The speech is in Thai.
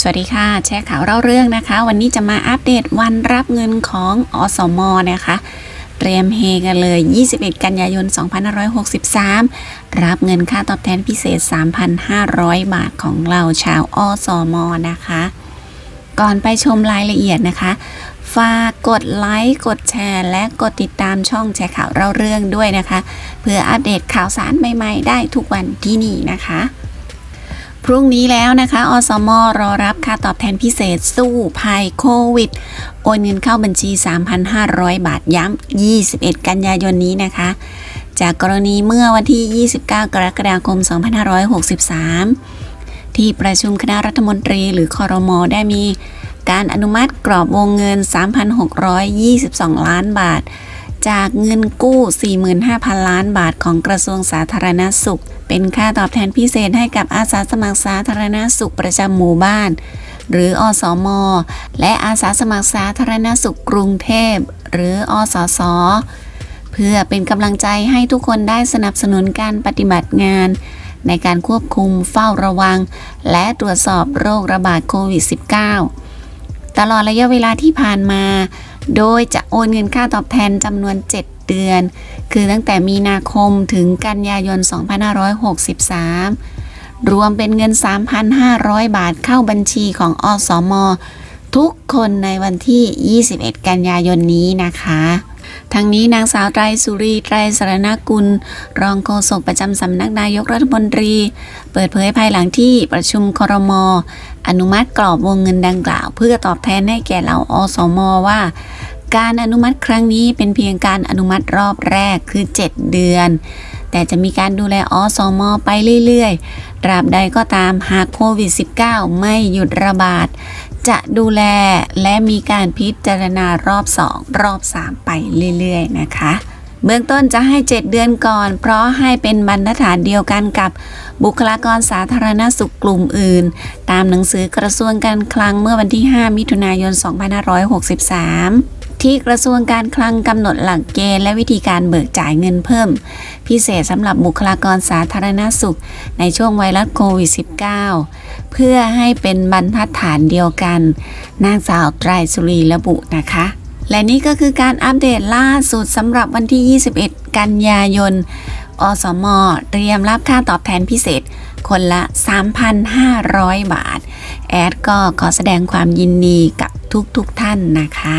สวัสดีค่ะ แชร์ข่าวเล่าเรื่องนะคะ วันนี้จะมาอัปเดตวันรับเงินของอสมนะคะเตรียมเฮกันเลย 21 กันยายน 2563 รับเงินค่าตอบแทนพิเศษ 3,500 บาทของเราชาวอสมนะคะ ก่อนไปชมรายละเอียดนะคะ ฝากกดไลค์ กดแชร์ และกดติดตามช่องแชร์ข่าวเล่าเรื่องด้วยนะคะ เพื่ออัปเดตข่าวสารใหม่ ๆ ได้ทุกวันที่นี่นะคะ พรุ่งนี้แล้วนะคะ อสมรอรับค่าตอบแทนพิเศษสู้ภัยโควิด โอนเงินเข้าบัญชี 3,500 บาทย้ำ 21 กันยายนนี้นะคะ จากกรณีเมื่อวันที่ 29 กรกฎาคม 2563 ที่ประชุมคณะรัฐมนตรีหรือคอรมอได้มีการอนุมัติกรอบวงเงิน 3,622 ล้านบาท จากเงินกู้ 45,000 ล้านบาทของกระทรวงสาธารณสุข เป็นค่าตอบแทนพิเศษให้กับอาสาสมัครสาธารณสุขประจำหมู่บ้าน หรืออสมและอาสาสมัครสาธารณสุขกรุงเทพ หรืออสสเพื่อเป็นกำลังใจให้ทุกคนได้สนับสนุนการปฏิบัติงาน ในการควบคุมเฝ้าระวัง และตรวจสอบโรคระบาดโควิด -19 ตลอดระยะเวลาที่ผ่านมา โดยจะโอนเงินค่าตอบแทนจำนวน 7 เดือน คือตั้งแต่มีนาคมถึงกันยายน 2563 รวมเป็นเงิน 3,500 บาทเข้าบัญชีของอสม ทุกคนในวันที่ 21 กันยายนนี้นะคะ ทั้งนี้นางสาวไตรสุรีไตรสรณกุล รองโฆษกประจำสำนักนายกรัฐมนตรี เปิดเผยภายหลังที่ประชุมครมออนุมัติกรอบวงเงินดังกล่าว เพื่อตอบแทนให้แก่เหล่าอสมว่า การอนุมัติครั้งนี้เป็นเพียงการอนุมัติรอบแรกคือ 7 เดือน แต่จะมีการดูแลอสมไปเรื่อยๆตราบใดก็ตามหากโควิด -19 ไม่หยุดระบาด จะดูแลและมีการพิจารณารอบ 2 รอบ 3 ไปเรื่อยๆ นะคะเบื้องต้นจะให้ 7 เดือนก่อน เพราะให้เป็นบรรทัดฐานเดียวกันกับบุคลากรสาธารณสุขกลุ่มอื่น ตามหนังสือกระทรวงการคลังเมื่อวันที่ 5 มิถุนายน 2563 ที่กระทรวงการคลังกำหนดหลักเกณฑ์และวิธีการเบิกจ่ายเงินเพิ่ม พิเศษสำหรับบุคลากรสาธารณสุข ในช่วงไวรัสโควิด -19 เพื่อให้เป็นบรรทัดฐานเดียวกัน นางสาวไตรสุรีระบุนะคะ และนี่ก็คือการอัปเดตล่าสุดสำหรับวันที่ 21 กันยายน อสม เตรียมรับค่าตอบแทนพิเศษคนละ 3,500 บาท แอดก็ขอแสดงความยินดีกับทุกๆทท่านนะคะ